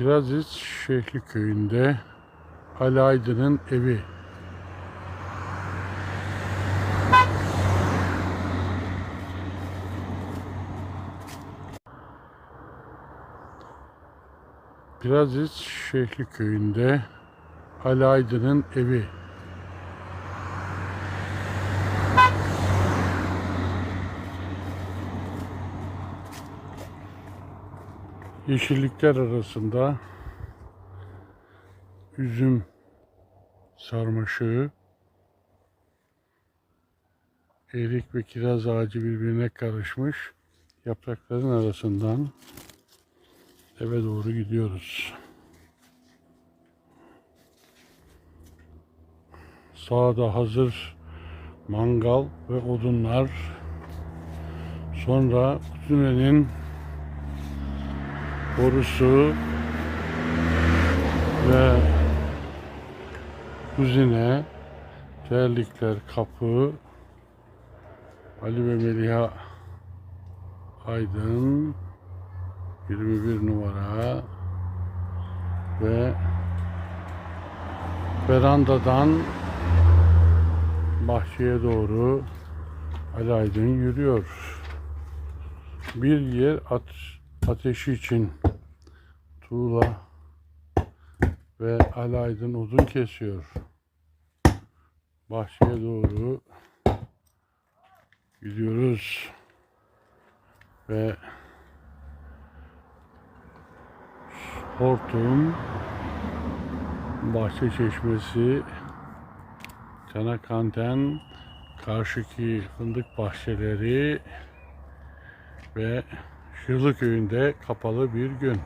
Piraziz Şehli köyünde Ali Aydın'ın evi. Piraziz Şehli köyünde Ali Aydın'ın evi. Yeşillikler arasında üzüm sarmaşığı, erik ve kiraz ağacı birbirine karışmış yaprakların arasından eve doğru gidiyoruz. Sağda hazır mangal ve odunlar. Sonra Kutune'nin borusu ve kuzine, terlikler, kapı, Ali ve Meliha Aydın 21 numara ve verandadan bahçeye doğru Ali Aydın yürüyor. Bir yer at, ateşi için tuğla ve Ali Aydın odun kesiyor. Bahçeye doğru gidiyoruz ve hortum, bahçe çeşmesi, Çanakanten, karşıki fındık bahçeleri ve Şırlı köyünde kapalı bir gün.